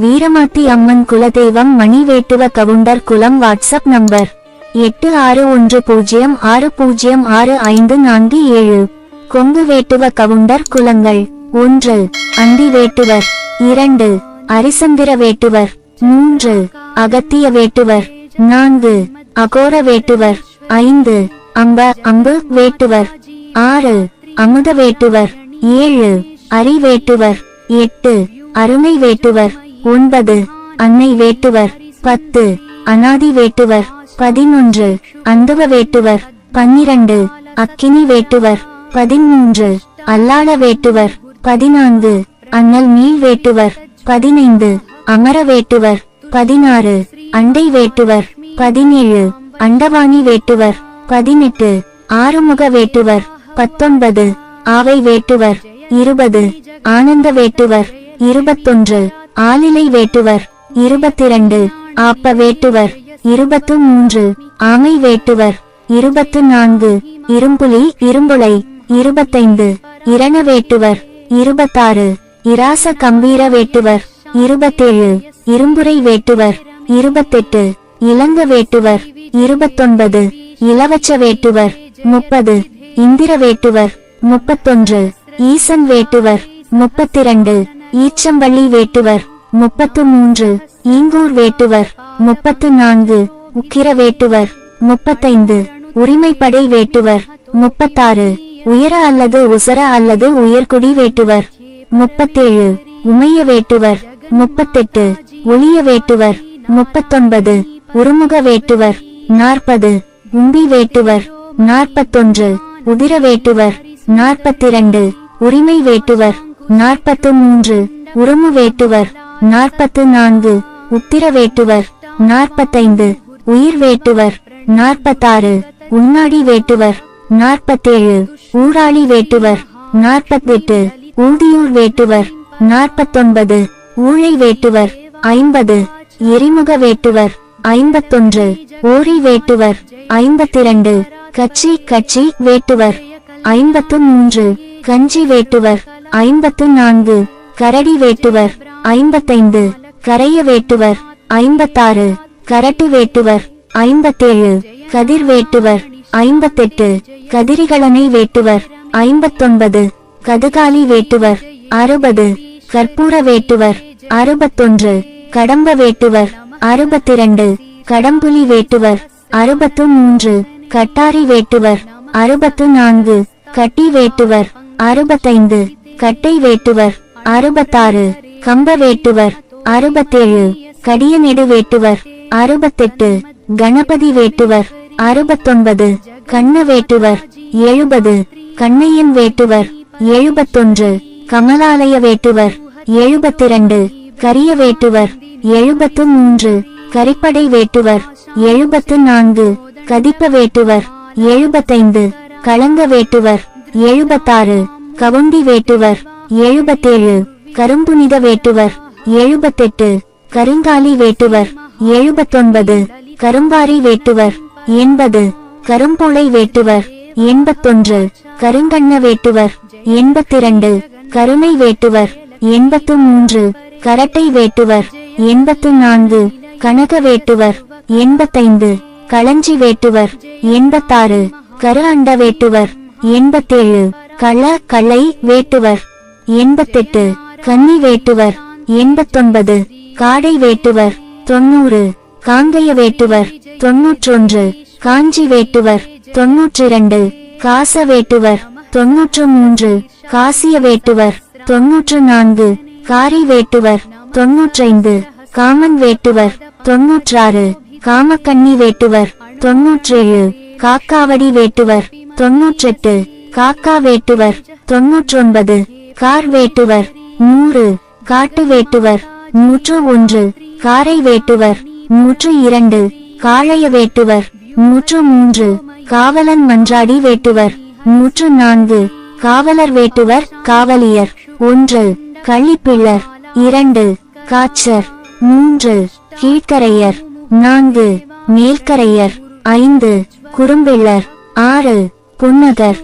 வீரமாத்தி அம்மன் குலதெய்வம் மணிவேட்டுவ கவுண்டர் குலம் WhatsApp number எட்டு ஆறு ஒன்று பூஜ்ஜியம் ஆறு பூஜ்ஜியம் ஆறு ஐந்து நான்கு ஏழு. கொங்கு வேட்டுவ கவுண்டர் குலங்கள் ஒன்று. அந்தி வேட்டுவர் இரண்டு. அரிசந்திர வேட்டுவர் மூன்று. அகத்திய வேட்டுவர் நான்கு. அகோர வேட்டுவர் ஐந்து. அம்ப அம்பு வேட்டுவர் ஆறு. அமுத வேட்டுவர் ஏழு. அரி வேட்டுவர் எட்டு. அருமை வேட்டுவர் ஒன்பது அன்னை வேட்டுவர் பத்து. அனாதி வேட்டுவர் பதினொன்று. அந்துவ வேட்டுவர் பன்னிரண்டு. அக்கினி வேட்டுவர் பதிமூன்று. அல்லாள வேட்டுவர் பதினான்கு. அண்ணல் மீள் வேட்டுவர் பதினைந்து. அமர வேட்டுவர் பதினாறு. அண்டை வேட்டுவர் பதினேழு. அண்டவாணி வேட்டுவர் பதினெட்டு. ஆறுமுக வேட்டுவர் பத்தொன்பது. ஆவை வேட்டுவர் இருபது. ஆனந்த வேட்டுவர் இருபத்தொன்று. ஆலிலை வேட்டுவர் இருபத்திரண்டு. ஆப்ப வேட்டுவர் இருபத்து மூன்று ஆமை வேட்டுவர் இருபத்து நான்கு இரும்புலி இரும்புலை இருபத்தைந்து. இரண வேட்டுவர் இருபத்தாறு. இராச கம்பீர வேட்டுவர் இருபத்தேழு. இரும்புரை வேட்டுவர் இருபத்தெட்டு. இளங்க வேட்டுவர் இருபத்தொன்பது. இளவச்ச வேட்டுவர் முப்பது. இந்திர வேட்டுவர் முப்பத்தொன்று. ஈசன் வேட்டுவர் முப்பத்திரண்டு. ஈச்சம்பள்ளி வேட்டுவர் முப்பத்து மூன்று ஈங்கூர் வேட்டுவர் முப்பத்து நான்கு உக்கிர வேட்டுவர் முப்பத்தைந்து. உரிமைப்படை வேட்டுவர் முப்பத்தாறு. உயர அல்லது உசர அல்லது உயர்குடி வேட்டுவர் முப்பத்தேழு. உமைய வேட்டுவர் முப்பத்தெட்டு. ஒளிய வேட்டுவர் முப்பத்தொன்பது. உருமுக வேட்டுவர் நாற்பது. உம்பி வேட்டுவர் நாற்பத்தொன்று. உதிர வேட்டுவர் நாற்பத்திரண்டு. உரிமை வேட்டுவர் நாற்பத்து மூன்று உருமு வேட்டுவர். நாற்பத்து நான்கு உத்திர வேட்டுவர். நாற்பத்தைந்து. உயிர் வேட்டுவர். நாற்பத்தாறு. உன்னாடி வேட்டுவர். நாற்பத்தேழு. ஊராளி வேட்டுவர். நாற்பத்தெட்டு. ஊதியூர் வேட்டுவர். நாற்பத்தொன்பது. ஊழை வேட்டுவர். ஐம்பது. எரிமுக வேட்டுவர். ஐம்பத்தொன்று. ஓரி வேட்டுவர். ஐம்பத்திரண்டு. கச்சி கச்சி வேட்டுவர். ஐம்பத்து மூன்று. கஞ்சி வேட்டுவர். ஐம்பத்து நான்கு. கரடி வேட்டுவர். ஐம்பத்தைந்து. கரைய வேட்டுவர். ஐம்பத்தாறு. கரட்டு வேட்டுவர். ஐம்பத்தேழு. கதிர் வேட்டுவர். ஐம்பத்தெட்டு. கதிரிகளனை வேட்டுவர். ஐம்பத்தொன்பது. கதுகாலி வேட்டுவர். அறுபது. கற்பூர வேட்டுவர். அறுபத்தொன்று. கடம்ப வேட்டுவர். அறுபத்திரண்டு. கடம்புலி வேட்டுவர். அறுபத்து மூன்று. கட்டாரி வேட்டுவர். அறுபத்து நான்கு. கட்டி வேட்டுவர். அறுபத்தைந்து. கட்டை வேட்டுவர் அறுபத்தாறு கம்ப வேட்டுவர் அறுபத்தேழு கடியநெடு வேட்டுவர் அறுபத்தெட்டு கணபதி வேட்டுவர் அறுபத்தொன்பது கண்ண வேட்டுவர் எழுபது கண்ணையன் வேட்டுவர் எழுபத்தொன்று கமலாலய வேட்டுவர் எழுபத்திரண்டு கரிய வேட்டுவர் எழுபத்து மூன்று கரிப்படை வேட்டுவர் எழுபத்து நான்கு கதிப்ப வேட்டுவர் எழுபத்தைந்து களங்க வேட்டுவர் எழுபத்தாறு கவுண்டி வேட்டுவர் எழுபத்தேழு. கரும்புனித வேட்டுவர் எழுபத்தெட்டு. கருங்காலி வேட்டுவர் எழுபத்தொன்பது. கரும்பாரி வேட்டுவர் எண்பது. கரும்பூளை வேட்டுவர் எண்பத்தொன்று. கருங்கண்ண வேட்டுவர் எண்பத்திரண்டு. கருணை வேட்டுவர் எண்பத்து மூன்று கரட்டை வேட்டுவர் எண்பத்து நான்கு கனக வேட்டுவர் எண்பத்தைந்து. களஞ்சி வேட்டுவர் எண்பத்தாறு. கரு அண்ட வேட்டுவர் எண்பத்தேழு. கள களை வேட்டுவர். எண்பத்தெட்டு. கன்னி வேட்டுவர். எண்பத்தொன்பது. காடை வேட்டுவர். தொண்ணூறு. காங்கைய வேட்டுவர். தொன்னூற்றொன்று காஞ்சி வேட்டுவர். தொன்னூற்றிரண்டு காச வேட்டுவர். தொன்னூற்று மூன்று காசிய வேட்டுவர். தொன்னூற்று நான்கு காரி வேட்டுவர். தொன்னூற்றைந்து காமன் வேட்டுவர். தொன்னூற்றாறு காமக்கன்னி வேட்டுவர். தொன்னூற்றேழு காக்காவடி வேட்டுவர். தொன்னூற்றெட்டு. காக்கா வேட்டுவர். தொன்னூற்றொன்பது. கார் வேட்டுவர். நூறு. காட்டு வேட்டுவர். நூற்று ஒன்று காரை வேட்டுவர். நூற்று இரண்டு காளைய வேட்டுவர். நூற்று மூன்று காவலன் மன்றாடி வேட்டுவர். நூற்று நான்கு காவலர் வேட்டுவர். காவலியர். ஒன்று. கள்ளிப்பிள்ளர். இரண்டு. காச்சர். மூன்று. கீழ்கரையர் நான்கு. மேல்கரையர். ஐந்து. குறும்பிள்ளர். ஆறு. புன்னகர்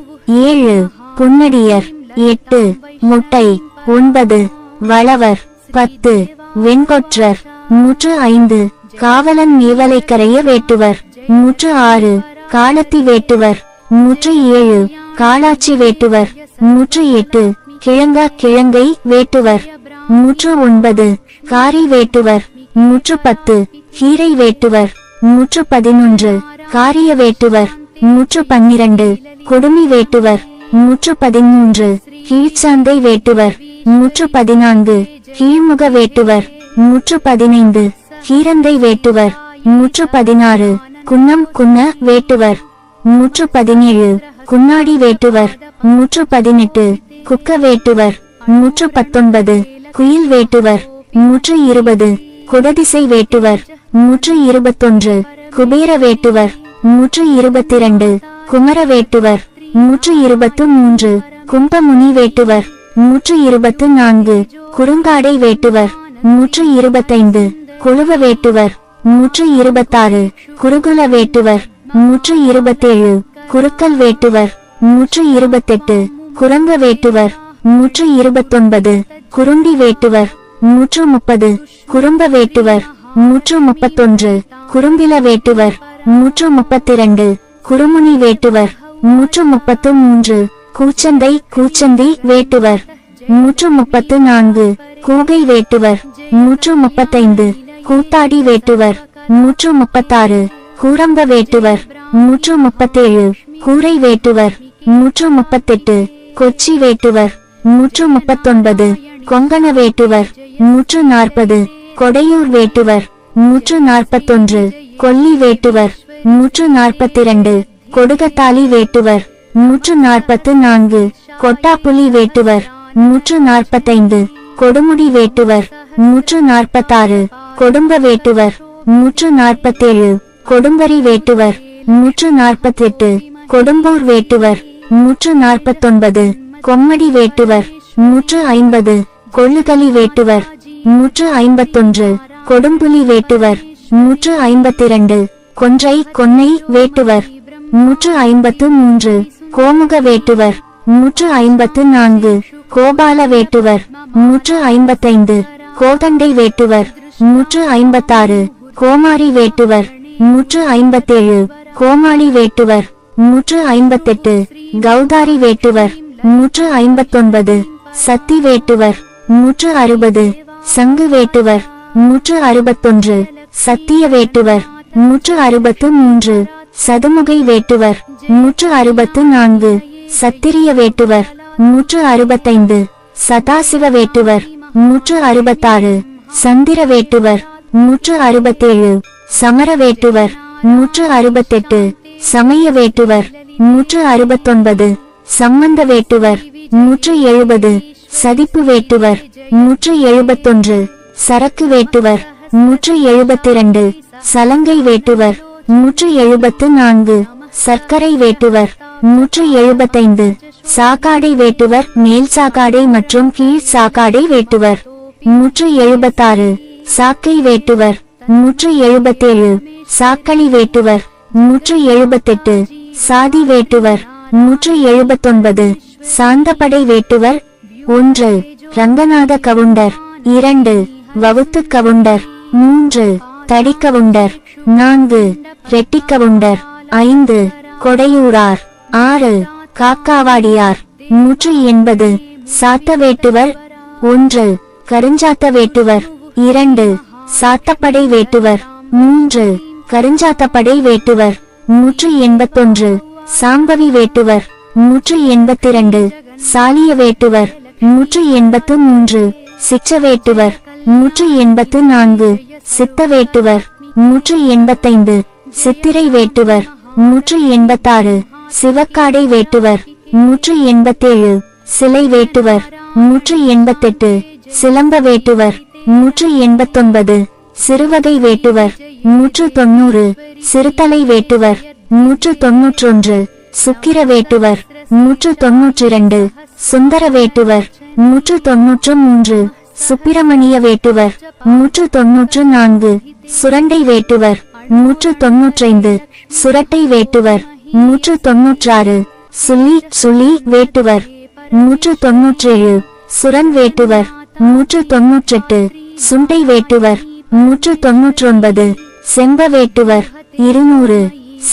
ஏழு புன்னடியர் எட்டு முட்டை ஒன்பது வளவர் பத்து வெண்கொற்றர் நூற்று ஐந்து காவலன் மேவலைக்கரைய வேட்டுவர் நூற்று ஆறு காலத்தி வேட்டுவர் நூற்று ஏழு காலாட்சி வேட்டுவர் நூற்று எட்டு கிழங்கா கிழங்கை வேட்டுவர் நூற்று ஒன்பது காரி வேட்டுவர் நூற்று பத்து கீரை வேட்டுவர் நூற்று பதினொன்று காரிய வேட்டுவர் நூற்று பன்னிரண்டு கொடுமி வேட்டுவர் நூற்று பதிமூன்று கீழ்ச்சாந்தை வேட்டுவர் நூற்று பதினான்கு கீழ்முக வேட்டுவர் நூற்று பதினைந்து கீரந்தை வேட்டுவர் நூற்று பதினாறு குன்னம் குன்ன வேட்டுவர் நூற்று பதினேழு குன்னாடி வேட்டுவர் நூற்று பதினெட்டு குக்க வேட்டுவர் நூற்று பத்தொன்பது குயில் வேட்டுவர் நூற்று இருபது குடதிசை வேட்டுவர் நூற்று இருபத்தொன்று குபேர வேட்டுவர் நூற்று இருபத்திரண்டு குமர வேட்டுவர் நூற்று இருபத்து மூன்று கும்பமுனி வேட்டுவர் நூற்று இருபத்து நான்கு குறுங்காடை வேட்டுவர் நூற்று இருபத்தைந்து குழுவ வேட்டுவர் நூற்று இருபத்தாறு குருகுல வேட்டுவர் நூற்று இருபத்தேழு குறுக்கல் வேட்டுவர் நூற்று இருபத்தெட்டு குரங்க வேட்டுவர் நூற்று இருபத்தொன்பது குறும்பி வேட்டுவர் நூற்று முப்பது குறும்ப வேட்டுவர் நூற்று முப்பத்தொன்று குறும்பில வேட்டுவர் நூற்று முப்பத்திரண்டு குறுமுனி வேட்டுவர். நூற்று முப்பத்து மூன்று. கூச்சந்தை கூச்சந்தி வேட்டுவர். நூற்று முப்பத்து நான்கு. கூகை வேட்டுவர். நூற்று முப்பத்தைந்து. கூத்தாடி வேட்டுவர். நூற்று முப்பத்தாறு. கூரம்ப வேட்டுவர். நூற்று முப்பத்தேழு. கூரை வேட்டுவர். நூற்று முப்பத்தெட்டு. கொச்சி வேட்டுவர். நூற்று முப்பத்தொன்பது. கொங்கண வேட்டுவர். நூற்று நாற்பது. கொடையூர் வேட்டுவர். நூற்று நாற்பத்தொன்று. கொல்லி வேட்டுவர். நூற்று நாற்பத்திரண்டு கொடுகத்தாலி வேட்டுவர். நூற்று நாற்பத்து நான்கு கொட்டாப்புலி வேட்டுவர். நூற்று நாற்பத்தைந்து கொடுமுடி வேட்டுவர். நூற்று நாற்பத்தாறு கொடும்ப வேட்டுவர். நூற்று நாற்பத்தேழு கொடும்பரி வேட்டுவர். நூற்று நாற்பத்தெட்டு கொடும்பூர் வேட்டுவர். நூற்று நாற்பத்தொன்பது கொம்மடி வேட்டுவர். நூற்று ஐம்பது கொள்ளுகலி வேட்டுவர். நூற்று ஐம்பத்தொன்று கொடும்புலி வேட்டுவர். நூற்று ஐம்பத்திரண்டு கொன்றை கொன்னை வேட்டுவர். நூற்று ஐம்பத்து மூன்று. கோமுக வேட்டுவர். நூற்று ஐம்பத்து நான்கு. கோபால வேட்டுவர். நூற்று ஐம்பத்தைந்து. கோதண்டை வேட்டுவர். நூற்று ஐம்பத்தாறு. கோமாரி வேட்டுவர். நூற்று ஐம்பத்தேழு. கோமாளி வேட்டுவர். நூற்று ஐம்பத்தெட்டு. கௌதாரி வேட்டுவர். நூற்று ஐம்பத்தொன்பது. சத்தி வேட்டுவர். நூற்று அறுபது. சங்கு வேட்டுவர். நூற்று அறுபத்தொன்று. சத்திய வேட்டுவர். நூற்று அறுபத்து மூன்று. சதுமுகை வேட்டுவர். நூற்று அறுபத்து நான்கு. சத்திரிய வேட்டுவர். நூற்று அறுபத்தைந்து. சதாசிவ வேட்டுவர். நூற்று அறுபத்தாறு. சந்திர வேட்டுவர். நூற்று அறுபத்தேழு. சமர வேட்டுவர். நூற்று அறுபத்தெட்டு. சமய வேட்டுவர். நூற்று அறுபத்தொன்பது. சம்பந்த வேட்டுவர். நூற்று எழுபது. சதிப்பு வேட்டுவர். நூற்று எழுபத்தொன்று. சரக்கு வேட்டுவர். நூற்று எழுபத்திரண்டு. சலங்கை வேட்டுவர் நூற்று எழுபத்து நான்கு. சர்க்கரை வேட்டுவர் நூற்று எழுபத்தைந்து. சாக்காடை வேட்டுவர் மேல் சாக்காடை மற்றும் கீழ் சாக்காடை வேட்டுவர் நூற்று எழுபத்தாறு. சாக்கை வேட்டுவர் நூற்று எழுபத்தேழு. சாக்களி வேட்டுவர் நூற்று எழுபத்தெட்டு. சாதி வேட்டுவர் நூற்று எழுபத்தொன்பது. சாந்தப்படை வேட்டுவர் ஒன்று. ரங்கநாத கவுண்டர் இரண்டு. வவுத்து கவுண்டர் மூன்று. தடிக்கவுண்டர். நான்கு ரெட்டிக்கவுண்டர். ஐந்து கொடையூரார். ஆறு காக்காவாடியார். நூற்று எண்பது சாத்த வேட்டுவர் ஒன்று கருஞ்சாத்த வேட்டுவர் இரண்டு சாத்தப்படை வேட்டுவர் மூன்று கருஞ்சாத்தப்படை வேட்டுவர் நூற்று எண்பத்தொன்று சாம்பவி வேட்டுவர் நூற்று எண்பத்திரண்டு சாலிய வேட்டுவர் நூற்று எண்பத்து மூன்று சிச்ச வேட்டுவர் நூற்று எண்பத்து நான்கு சித்த வேட்டுவர் நூற்று எண்பத்தைந்து சித்திரை வேட்டுவர் நூற்று எண்பத்தாறு சிவக்காடை வேட்டுவர் நூற்று எண்பத்தேழு சிலை வேட்டுவர் நூற்று எண்பத்தெட்டு சிலம்ப வேட்டுவர் நூற்று எண்பத்தொன்பது சிறுவகை வேட்டுவர் நூற்று தொண்ணூறு சிறுத்தலை வேட்டுவர் நூற்று தொன்னூற்றொன்று சுக்கிர வேட்டுவர் நூற்று தொன்னூற்றிரண்டு சுந்தர வேட்டுவர் நூற்று தொன்னூற்று மூன்று சுப்பிரமணிய வேட்டுவர் நூற்று தொன்னூற்று நான்கு. சுரண்டை வேட்டுவர் நூற்று தொன்னூற்றைந்து. சுரட்டை வேட்டுவர் நூற்று தொன்னூற்றாறு. சுள்ளி சுள்ளி வேட்டுவர் நூற்று தொன்னூற்றேழு. சுரன் வேட்டுவர் நூற்று தொன்னூற்றெட்டு. சுண்டை வேட்டுவர் நூற்று தொன்னூற்றொன்பது. செம்ப வேட்டுவர் இருநூறு.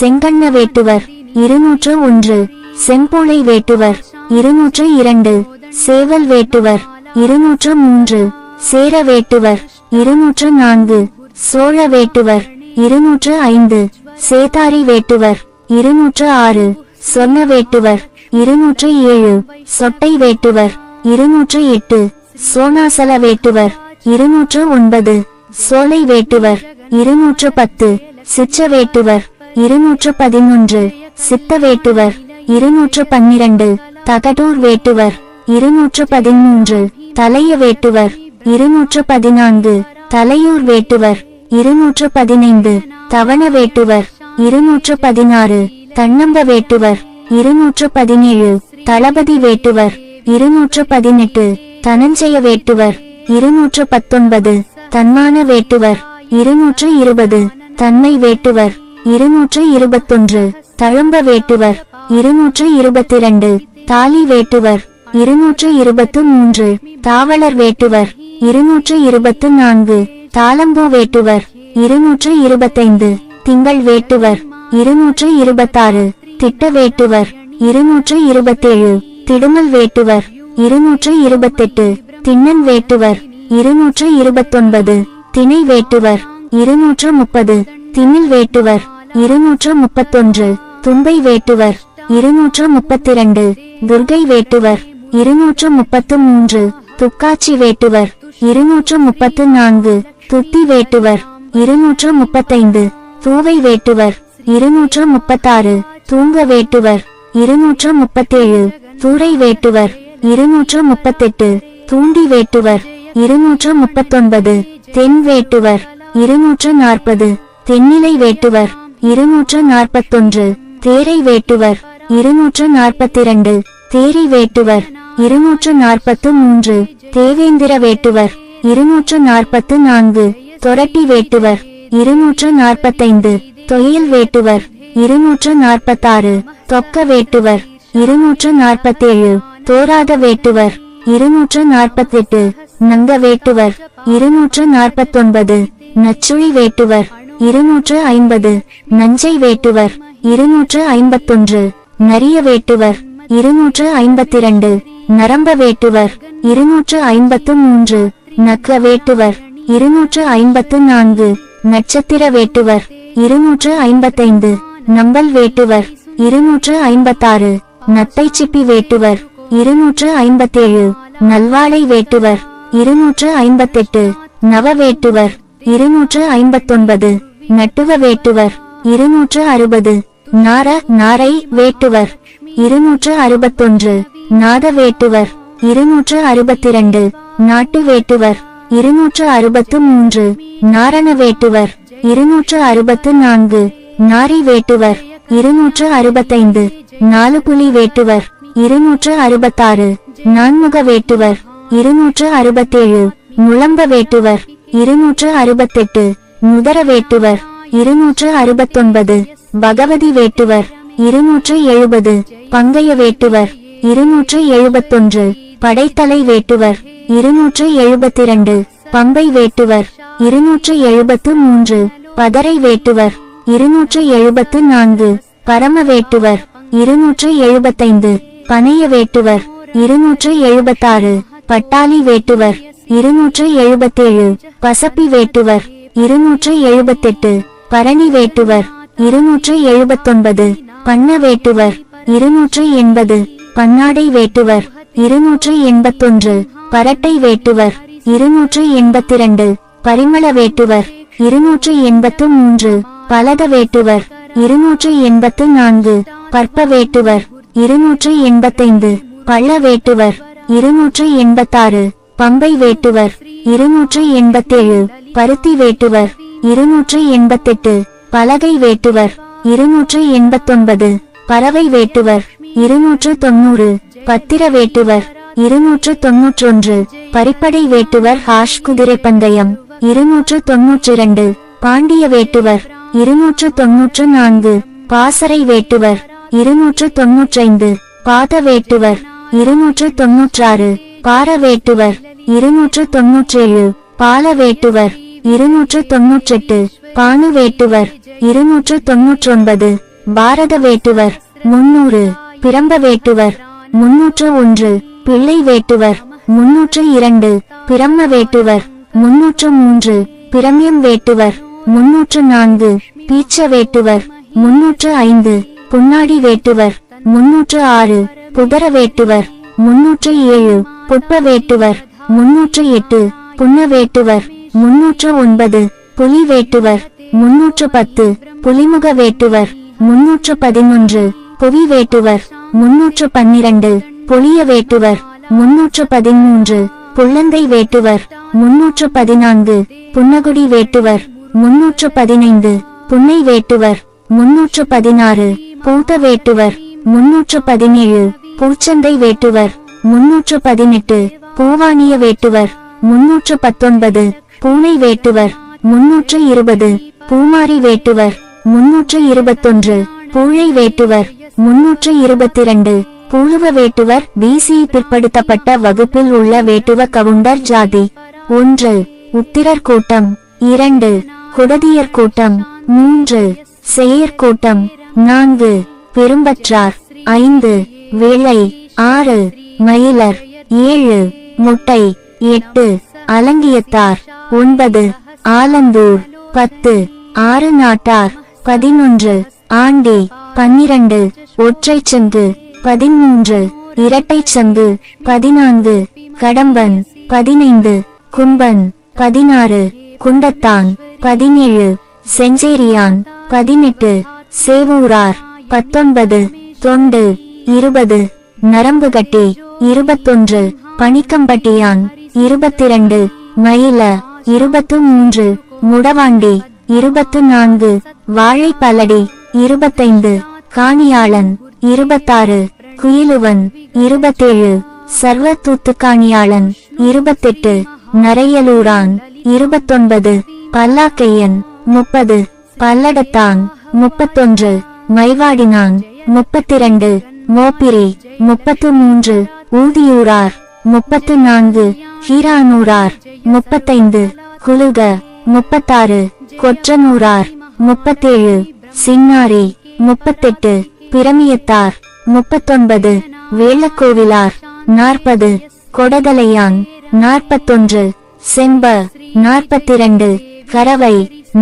செங்கண்ண வேட்டுவர் இருநூற்று ஒன்று. செம்பூளை வேட்டுவர் இருநூற்று இரண்டு. சேவல் வேட்டுவர் இருநூற்று மூன்று. சேர வேட்டுவர் இருநூற்று நான்கு. சோழ வேட்டுவர் இருநூற்று ஐந்து. சேதாரி வேட்டுவர் இருநூற்று ஆறு. சொன்ன வேட்டுவர் இருநூற்று ஏழு. சொட்டை வேட்டுவர் இருநூற்று எட்டு. சோனாசல வேட்டுவர் இருநூற்று ஒன்பது. சோலை வேட்டுவர் இருநூற்று பத்து. சிச்ச வேட்டுவர் இருநூற்று பதினொன்று. சித்த வேட்டுவர் இருநூற்று பன்னிரண்டு. தகடூர் வேட்டுவர் இருநூற்று பதிமூன்று. தலைய வேட்டுவர் இருநூற்று பதினான்கு தலையூர் வேட்டுவர் இருநூற்று பதினைந்து தவண வேட்டுவர் இருநூற்று பதினாறு தன்னம்ப வேட்டுவர் இருநூற்று பதினேழு தளபதி வேட்டுவர் இருநூற்று பதினெட்டு தனஞ்சய வேட்டுவர் இருநூற்று பத்தொன்பது தன்மான வேட்டுவர் இருநூற்று இருபது தன்மை வேட்டுவர் இருநூற்று இருபத்தொன்று தழும்ப வேட்டுவர் இருநூற்று இருபத்திரண்டு தாலி வேட்டுவர் இருநூற்று இருபத்து மூன்று. தாவலர் வேட்டுவர். இருநூற்று இருபத்து நான்கு. தாளம்பூ வேட்டுவர். இருநூற்று இருபத்தைந்து. திங்கள் வேட்டுவர். இருநூற்று இருபத்தாறு. திட்ட வேட்டுவர். இருநூற்று இருபத்தேழு. திடுமல் வேட்டுவர். இருநூற்று இருபத்தெட்டு. திண்ணன் வேட்டுவர். இருநூற்று இருபத்தொன்பது. திணை வேட்டுவர். இருநூற்று முப்பது. திமில் வேட்டுவர். இருநூற்று முப்பத்தொன்று. தும்பை வேட்டுவர். இருநூற்று முப்பத்திரண்டு. துர்கை வேட்டுவர். இருநூற்று முப்பத்து மூன்று. துக்காட்சி வேட்டுவர். இருநூற்று முப்பத்து நான்கு. துத்தி வேட்டுவர். இருநூற்று முப்பத்தைந்து. தூவை வேட்டுவர். இருநூற்று முப்பத்தாறு. தூங்க வேட்டுவர். இருநூற்று முப்பத்தேழு. தூரை வேட்டுவர். இருநூற்று முப்பத்தெட்டு. தூண்டி வேட்டுவர். இருநூற்று முப்பத்தொன்பது. தென் வேட்டுவர். இருநூற்று நாற்பது. தென்னிலை வேட்டுவர். இருநூற்று நாற்பத்தொன்று. தேரை வேட்டுவர். இருநூற்று நாற்பத்திரண்டு. தேரி வேட்டுவர். இருநூற்று நாற்பத்து மூன்று. தேவேந்திர வேட்டுவர். இருநூற்று நாற்பத்து நான்கு. தொரட்டி வேட்டுவர். இருநூற்று நாற்பத்தைந்து தொழில் வேட்டுவர். இருநூற்று நாற்பத்தாறு தொக்க வேட்டுவர். இருநூற்று நாற்பத்தேழு தோராத வேட்டுவர். இருநூற்று நாற்பத்தெட்டு நங்க வேட்டுவர். இருநூற்று நாற்பத்தொன்பது நச்சுழி வேட்டுவர். இருநூற்று ஐம்பது. நஞ்சை வேட்டுவர். இருநூற்று ஐம்பத்தொன்று. நரிய வேட்டுவர். இருநூற்று ஐம்பத்திரண்டு. நரம்ப வேட்டுவர் இருநூற்று ஐம்பத்து மூன்று. நக்க வேட்டுவர் இருநூற்று ஐம்பத்து நான்கு. நட்சத்திர வேட்டுவர் இருநூற்று ஐம்பத்தைந்து. நம்பல் வேட்டுவர் இருநூற்று ஐம்பத்தாறு. நத்தை சிப்பி வேட்டுவர் இருநூற்று ஐம்பத்தேழு. நல்வாழை வேட்டுவர் இருநூற்று ஐம்பத்தெட்டு. நவ வேட்டுவர் இருநூற்று ஐம்பத்தொன்பது. நட்டுவ வேட்டுவர் இருநூற்று அறுபது. நார நாரை வேட்டுவர். இருநூற்று அறுபத்தொன்று. நாத வேட்டுவர் இருநூற்று அறுபத்திரண்டு. நாட்டு வேட்டுவர் இருநூற்று அறுபத்து மூன்று. நாரண வேட்டுவர் இருநூற்று அறுபத்து நான்கு. நாரி வேட்டுவர் இருநூற்று அறுபத்தைந்து. நாலு புலி வேட்டுவர் இருநூற்று அறுபத்தாறு. நான்முக வேட்டுவர் இருநூற்று அறுபத்தேழு. முழம்ப வேட்டுவர் இருநூற்று அறுபத்தெட்டு. முதர வேட்டுவர் இருநூற்று அறுபத்தொன்பது. பகவதி வேட்டுவர் இருநூற்று எழுபது பங்கைய வேட்டுவர் இருநூற்று எழுபத்தொன்று படைத்தலை வேட்டுவர் இருநூற்று எழுபத்திரண்டு பம்பை வேட்டுவர் இருநூற்று எழுபத்து மூன்று பதரை வேட்டுவர் இருநூற்று எழுபத்து நான்கு பரம வேட்டுவர் இருநூற்று எழுபத்தைந்து பனைய வேட்டுவர் இருநூற்று எழுபத்தாறு பட்டாளி வேட்டுவர் இருநூற்று எழுபத்தேழு பசப்பி வேட்டுவர் இருநூற்று எழுபத்தெட்டு பரணி வேட்டுவர் இருநூற்று எழுபத்தொன்பது பண்ண வேட்டுவர் இருநூற்று எண்பது. பன்னாடை வேட்டுவர். இருநூற்று எண்பத்தொன்று. பரட்டை வேட்டுவர். இருநூற்று எண்பத்திரண்டு. பரிமள வேட்டுவர். இருநூற்று எண்பத்து மூன்று பலத வேட்டுவர். இருநூற்று எண்பத்து நான்கு பற்ப வேட்டுவர். இருநூற்று எண்பத்தைந்து. பள்ள வேட்டுவர். இருநூற்று எண்பத்தாறு. பம்பை வேட்டுவர். இருநூற்று எண்பத்தேழு. பருத்தி வேட்டுவர். இருநூற்று எண்பத்தெட்டு. பலகை வேட்டுவர். இருநூற்று எண்பத்தொன்பது. பறவை வேட்டுவர் இருநூற்று தொன்னூறு பத்திர வேட்டுவர் இருநூற்று தொன்னூற்றொன்று பரிப்படை வேட்டுவர் ஹாஷ் குதிரை பந்தயம் இருநூற்று தொன்னூற்றிரண்டு பாண்டிய வேட்டுவர் இருநூற்று தொன்னூற்று நான்கு. பாசறை வேட்டுவர் இருநூற்று தொன்னூற்றைந்து பாத வேட்டுவர் இருநூற்று தொன்னூற்றாறு பார வேட்டுவர் இருநூற்று தொன்னூற்றேழு பால வேட்டுவர் இருநூற்று தொன்னூற்றெட்டு பானு வேட்டுவர் இருநூற்று தொன்னூற்றொன்பது பாரத வேட்டுவர் முன்னூறு பிரம்ப வேட்டுவர் முன்னூற்று ஒன்று பிள்ளை வேட்டுவர் முன்னூற்று இரண்டு பிரம்ம வேட்டுவர் முன்னூற்று மூன்று பிரமியம் வேட்டுவர் முன்னூற்று நான்கு பீச்ச வேட்டுவர் முன்னூற்று ஐந்து. புன்னாடி வேட்டுவர் முன்னூற்று ஆறு. புதர வேட்டுவர் முன்னூற்று ஏழு. புட்ப வேட்டுவர் முன்னூற்று எட்டு. புன்ன வேட்டுவர் முன்னூற்று ஒன்பது புலி வேட்டுவர் முன்னூற்று பத்து புலிமுக வேட்டுவர் முன்னூற்று பதினொன்று புவி வேட்டுவர் முன்னூற்று பன்னிரண்டு புளிய வேட்டுவர் முன்னூற்று பதிமூன்று புள்ளந்தை வேட்டுவர் முன்னூற்று பதினான்கு புன்னகுடி வேட்டுவர் முன்னூற்று பதினைந்து புன்னை வேட்டுவர் முன்னூற்று பதினாறு பூத்த வேட்டுவர் முன்னூற்று பதினேழு பூச்சந்தை வேட்டுவர் முன்னூற்று பதினெட்டு பூவானிய வேட்டுவர் முன்னூற்று பத்தொன்பது பூனை வேட்டுவர் முன்னூற்று இருபது. பூமாரி வேட்டுவர் முன்னூற்று இருபத்தொன்று. பூழை வேட்டுவர் முன்னூற்று இருபத்திரண்டு. பூழுவ வேட்டுவர் பிசி பிற்படுத்தப்பட்ட வகுப்பில் உள்ள வேட்டுவ கவுண்டர் ஜாதி. ஒன்று. உத்திரர் கூட்டம். இரண்டு. குடதியர் கூட்டம். மூன்று. செயற் கூட்டம். நான்கு. பெரும்பற்றார். ஐந்து. வேளை. ஆறு. மயிலர். ஏழு. முட்டை. எட்டு. அலங்கியத்தார். ஒன்பது ஆலந்தூர் பத்து ஆறு நாட்டார் பதினொன்று ஆண்டி பன்னிரண்டு ஒற்றை சங்கு பதிமூன்று இரட்டை சங்கு பதினான்கு கடம்பன் பதினைந்து கும்பன் பதினாறு குண்டத்தான் பதினேழு செஞ்சேரியான் பதினெட்டு சேவூரார் பத்தொன்பது தொண்டு இருபது நரம்புகட்டி இருபத்தொன்று பனிக்கம்பட்டியான் இருபத்திரண்டு மயில இருபத்து மூன்று முடவாண்டி இருபத்து நான்கு வாழைப்பலடி இருபத்தைந்து காணியாளன் இருபத்தாறு குயிலுவன் இருபத்தேழு சர்வ தூத்துக்காணியாளன் இருபத்தெட்டு நரையலூரான் இருபத்தொன்பது பல்லாக்கையன் முப்பது பல்லடத்தான் முப்பத்தொன்று மைவாடினான் முப்பத்திரண்டு மோப்பிரி முப்பத்து மூன்று ஊதியூரார் முப்பத்து நான்கு ஹீரானூரார். முப்பத்தைந்து குலுக முப்பத்தாறு கொற்றனூரார் முப்பத்தேழு சின்னாரி முப்பத்தெட்டு பிரமியத்தார் முப்பத்தொன்பது வேளக்கோவிலார் நாற்பது கொடதலையான் நாற்பத்தொன்று செம்ப நாற்பத்திரண்டு கரவை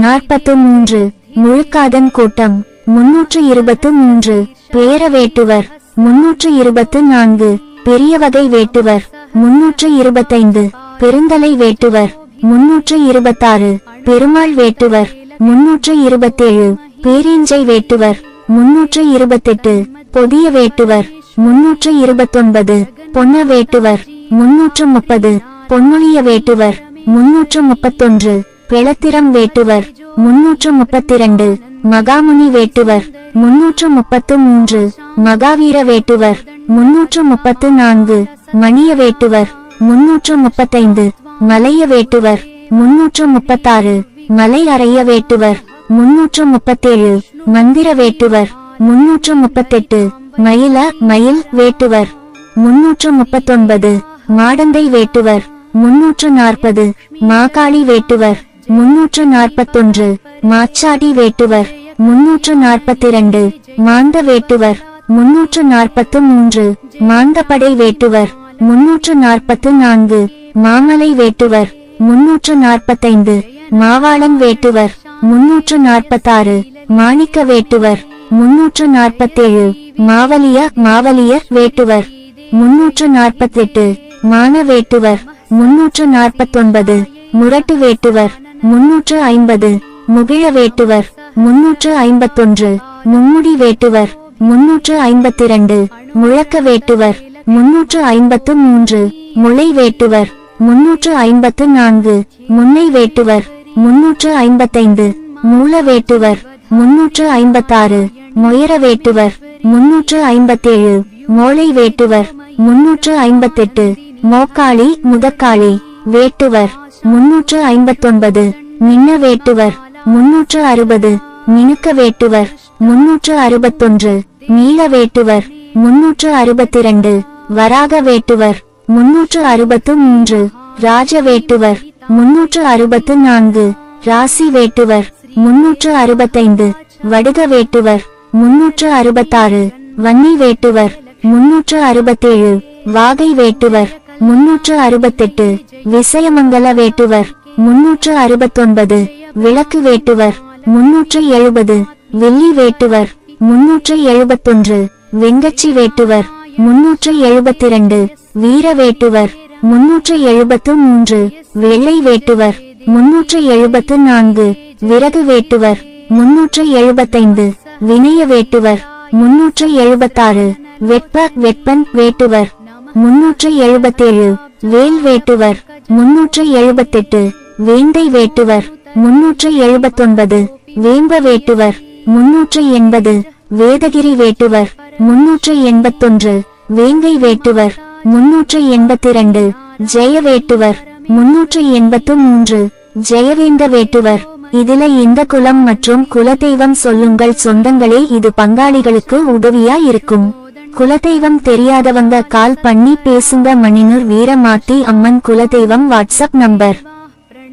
நாற்பத்து மூன்று முழுக்காதன் கூட்டம் முன்னூற்று இருபத்து மூன்று பேர வேட்டுவர் முன்னூற்று இருபத்து நான்கு பெரிய வகை வேட்டுவர் முன்னூற்று இருபத்தைந்து. பெருந்தலை வேட்டுவர் முன்னூற்று இருபத்தாறு. பெருமாள் வேட்டுவர் முன்னூற்று இருபத்தேழு. பேரேஞ்சை வேட்டுவர் முன்னூற்று இருபத்தெட்டு. பொதிய வேட்டுவர் முன்னூற்று இருபத்தொன்பது. பொன்ன வேட்டுவர் முன்னூற்று முப்பது. பொன்னுளிய வேட்டுவர் முன்னூற்று முப்பத்தொன்று. பிளத்திரம் வேட்டுவர் முன்னூற்று முப்பத்திரண்டு. மகாமுனி வேட்டுவர் முன்னூற்று முப்பத்து மூன்று மகாவீர வேட்டுவர் முன்னூற்று முப்பத்து நான்கு. மணிய வேட்டுவர் முன்னூற்று முப்பத்தைந்து மலைய வேட்டுவர். முன்னூற்று முப்பத்தாறு மலை அறைய வேட்டுவர். முன்னூற்று முப்பத்தேழு மந்திர வேட்டுவர். முன்னூற்று முப்பத்தெட்டு மயில மயில் வேட்டுவர். முன்னூற்று முப்பத்தொன்பது மாடந்தை வேட்டுவர். முன்னூற்று நாற்பது மாகாளி வேட்டுவர். முன்னூற்று நாற்பத்தொன்று மாச்சாடி வேட்டுவர். முன்னூற்று நாற்பத்திரண்டு மாந்த வேட்டுவர். முன்னூற்று நாற்பத்து மூன்று மாந்தப்படை வேட்டுவர். முன்னூற்று நாற்பத்து நான்கு மாமலை வேட்டுவர். முன்னூற்று நாற்பத்தைந்து மாவாளன் வேட்டுவர். முன்னூற்று நாற்பத்தாறு மாணிக்க வேட்டுவர். முன்னூற்று நாற்பத்தேழு மாவலிய மாவலியர் வேட்டுவர். முன்னூற்று நாற்பத்தெட்டு மான வேட்டுவர். முன்னூற்று நாற்பத்தொன்பது முரட்டு வேட்டுவர். முன்னூற்று ஐம்பது முகிழ வேட்டுவர். முன்னூற்று ஐம்பத்தொன்று மும்முடி வேட்டுவர். முன்னூற்று ஐம்பத்திரண்டு முழக்க வேட்டுவர். முன்னூற்று ஐம்பத்து மூன்று. முளை வேட்டுவர் முன்னூற்று ஐம்பத்து நான்கு. முன்னை வேட்டுவர் முன்னூற்று ஐம்பத்தைந்து. மூல வேட்டுவர் முன்னூற்று ஐம்பத்தாறு. மொயர வேட்டுவர் முன்னூற்று ஐம்பத்தேழு. மோளை வேட்டுவர் முன்னூற்று ஐம்பத்தெட்டு. மோக்காளி முதக்காளி. வேட்டுவர். முன்னூற்று ஐம்பத்தொன்பது. மின்ன வேட்டுவர் முன்னூற்று அறுபது. மினுக்க வேட்டுவர் முன்னூற்று அறுபத்தொன்று. நீல வேட்டுவர் முன்னூற்று அறுபத்திரண்டு. வராக வேட்டுவர் முன்னூற்று அறுபத்து மூன்று. ராஜ வேட்டுவர் முன்னூற்று அறுபத்து நான்கு. ராசி வேட்டுவர் முன்னூற்று அறுபத்தைந்து. வடுக வேட்டுவர் முன்னூற்று அறுபத்தாறு. வன்னி வேட்டுவர் முன்னூற்று அறுபத்தேழு. வாகை வேட்டுவர் முன்னூற்று அறுபத்தெட்டு. விசயமங்கல வேட்டுவர் முன்னூற்று அறுபத்தொன்பது. விளக்கு வேட்டுவர் முன்னூற்று எழுபது. வெள்ளி வேட்டுவர் முன்னூற்று எழுபத்தொன்று. வெங்கச்சி வேட்டுவர் முன்னூற்று எழுபத்திரண்டு. வீர வேட்டுவர் முன்னூற்று எழுபத்து மூன்று. வெள்ளை வேட்டுவர் முன்னூற்று எழுபத்து நான்கு. விறகு வேட்டுவர் முன்னூற்று எழுபத்தைந்து. வினய வேட்டுவர் முன்னூற்று எழுபத்தாறு. வெப்ப வெப்பன் வேட்டுவர். முன்னூற்று எழுபத்தேழு. வேல் வேட்டுவர் முன்னூற்று எழுபத்தெட்டு. வேந்தை வேட்டுவர் முன்னூற்று எழுபத்தொன்பது. வேம்ப வேட்டுவர் முன்னூற்று எண்பது. வேதகிரி வேட்டுவர் முன்னூற்று எண்பத்தொன்று. வேங்கை வேட்டுவர் முன்னூற்று எண்பத்திரண்டு. ஜெய வேட்டுவர் முன்னூற்று எண்பத்து மூன்று ஜெயவேந்த வேட்டுவர் இதுல இந்த குலம் மற்றும் குலதெய்வம் சொல்லுங்கள் சொந்தங்களே இது பங்காளிகளுக்கு உதவியா இருக்கும் குலதெய்வம் தெரியாதவங்க கால் பண்ணி பேசுங்க மணினூர் வீரமாட்டி அம்மன் குலதெய்வம் வாட்ஸ்அப் நம்பர்.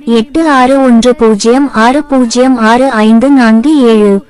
எட்டு ஆறு ஒன்று பூஜ்ஜியம் ஆறு பூஜ்ஜியம் ஆறு ஐந்து நான்கு ஏழு.